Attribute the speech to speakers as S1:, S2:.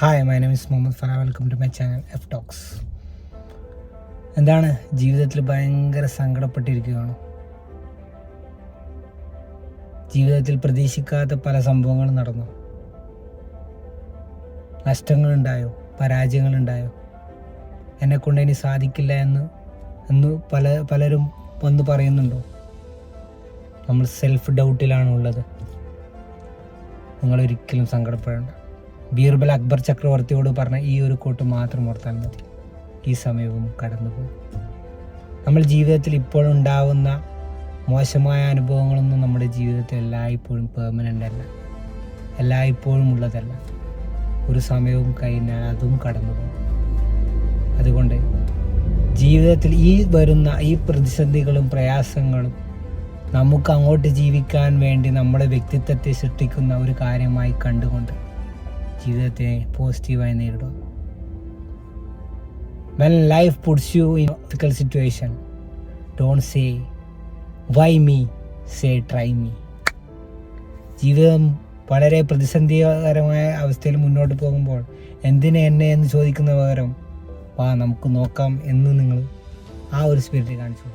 S1: Hi my name is Muhammad Fara welcome to my channel F talks എന്താണ് ജീവിതത്തിൽ ഭയങ്കര സങ്കടപ്പെട്ടിരിക്കുകയാണ്? ജീവിതത്തിൽ പ്രതീക്ഷിക്കാത്ത പല സംഭവങ്ങളും നടന്നു. നഷ്ടങ്ങളുണ്ടായോ? പരാജയങ്ങളുണ്ടായോ? എന്നെ കൊണ്ട് ഇനി സാധിക്കില്ല എന്ന് എന്ന് പല പലരും വന്ന് പറയുന്നുണ്ടോ? നമ്മൾ സെൽഫ് ഡൗട്ടിലാണുള്ളത് നിങ്ങളൊരിക്കലും സങ്കടപ്പെടേണ്ട. ബീർബൽ അക്ബർ ചക്രവർത്തിയോട് പറഞ്ഞ ഈ ഒരു കോട്ട് മാത്രം ഓർത്താൽ മതി. ഈ സമയവും കടന്നുപോകും നമ്മൾ ജീവിതത്തിൽ ഇപ്പോഴുണ്ടാവുന്ന മോശമായ അനുഭവങ്ങളൊന്നും നമ്മുടെ ജീവിതത്തിൽ എല്ലായ്പ്പോഴും പെർമനന്റ് അല്ല. എല്ലായ്പ്പോഴും ഉള്ളതല്ല. ഒരു സമയവും കഴിഞ്ഞാൽ അതും കടന്നുപോകും അതുകൊണ്ട് ജീവിതത്തിൽ ഈ വരുന്ന ഈ പ്രതിസന്ധികളും പ്രയാസങ്ങളും നമുക്ക് അങ്ങോട്ട് ജീവിക്കാൻ വേണ്ടി നമ്മുടെ വ്യക്തിത്വത്തെ സൃഷ്ടിക്കുന്ന ഒരു കാര്യമായി കണ്ടുകൊണ്ട് ജീവിതത്തെ പോസിറ്റീവായി നേരിടുക. When life puts you in difficult situation don't say why me say try me ജീവിതം വളരെ പ്രതിസന്ധികരമായ അവസ്ഥയിൽ മുന്നോട്ട് പോകുമ്പോൾ എന്തിനെ എന്നെ എന്ന് ചോദിക്കുന്ന പകരം വാ നമുക്ക് നോക്കാം എന്ന് നിങ്ങൾ ആ ഒരു സ്പിരിറ്റ് കാണിച്ചു.